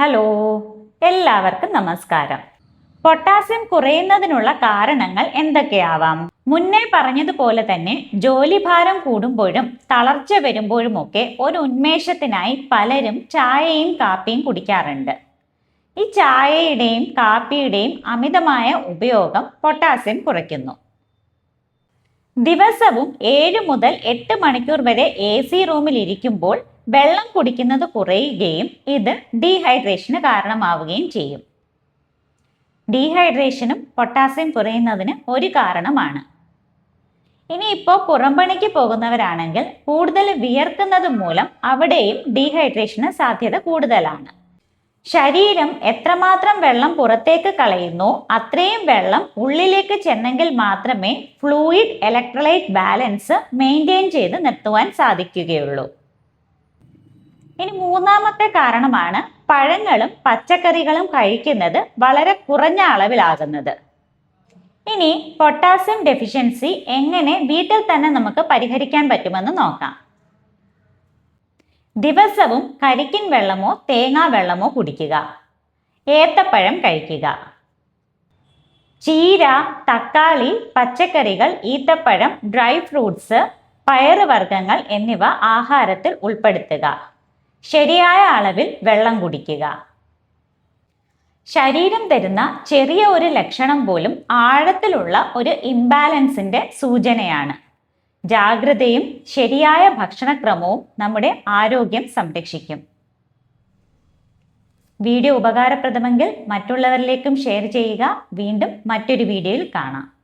Hello എല്ലാവർക്കും നമസ്കാരം. Potassium കുറയുന്നതിനുള്ള കാരണങ്ങൾ എന്തൊക്കെയാവാം? മുന്നേ പറഞ്ഞതുപോലെ തന്നെ ജോലിഭാരം കൂടുമ്പോഴും തളർച്ച വരുമ്പോഴുമൊക്കെ ഒരു ഉന്മേഷത്തിനായി പലരും ചായയും കാപ്പിയും കുടിക്കാറുണ്ട്. ഈ ചായയുടെയും കാപ്പിയുടെയും അമിതമായ ഉപയോഗം പൊട്ടാസ്യം കുറയ്ക്കുന്നു. ദിവസവും ഏഴ് മുതൽ എട്ട് മണിക്കൂർ വരെ എ സി റൂമിൽ ഇരിക്കുമ്പോൾ വെള്ളം കുടിക്കുന്നത് കുറയുകയും ഇത് ഡീഹൈഡ്രേഷന് കാരണമാവുകയും ചെയ്യും. ഡീഹൈഡ്രേഷനും പൊട്ടാസ്യം കുറയുന്നതിന് ഒരു കാരണമാണ്. ഇനി ഇനിയിപ്പോൾ പുറംപണിക്ക് പോകുന്നവരാണെങ്കിൽ കൂടുതൽ വിയർക്കുന്നത് മൂലം അവിടെയും ഡീഹൈഡ്രേഷന് സാധ്യത കൂടുതലാണ്. ശരീരം എത്രമാത്രം വെള്ളം പുറത്തേക്ക് കളയുന്നു അത്രയും വെള്ളം ഉള്ളിലേക്ക് ചെന്നെങ്കിൽ മാത്രമേ ഫ്ലൂയിഡ് ഇലക്ട്രോലൈറ്റ് ബാലൻസ് മെയിന്റെയിൻ ചെയ്ത് നിർത്തുവാൻ സാധിക്കുകയുള്ളൂ. ഇനി മൂന്നാമത്തെ കാരണമാണ് പഴങ്ങളും പച്ചക്കറികളും കഴിക്കുന്നത് വളരെ കുറഞ്ഞ അളവിലാകുന്നത്. ഇനി പൊട്ടാസ്യം ഡെഫിഷ്യൻസി എങ്ങനെ വീട്ടിൽ തന്നെ നമുക്ക് പരിഹരിക്കാൻ പറ്റുമെന്ന് നോക്കാം. ദിവസവും കരിക്കിൻ വെള്ളമോ തേങ്ങാ വെള്ളമോ കുടിക്കുക. ഏത്തപ്പഴം കഴിക്കുക. ചീര തക്കാളി പച്ചക്കറികൾ ഈത്തപ്പഴം ഡ്രൈ ഫ്രൂട്ട്സ് പയറുവർഗങ്ങൾ എന്നിവ ആഹാരത്തിൽ ഉൾപ്പെടുത്തുക. ശരിയായ അളവിൽ വെള്ളം കുടിക്കുക. ശരീരം തരുന്ന ചെറിയ ഒരു ലക്ഷണം പോലും ആഴത്തിലുള്ള ഒരു ഇംബാലൻസിന്റെ സൂചനയാണ്. ജാഗ്രതയും ശരിയായ ഭക്ഷണക്രമവും നമ്മുടെ ആരോഗ്യം സംരക്ഷിക്കും. വീഡിയോ ഉപകാരപ്രദമെങ്കിൽ മറ്റുള്ളവരിലേക്കും ഷെയർ ചെയ്യുക. വീണ്ടും മറ്റൊരു വീഡിയോയിൽ കാണാം.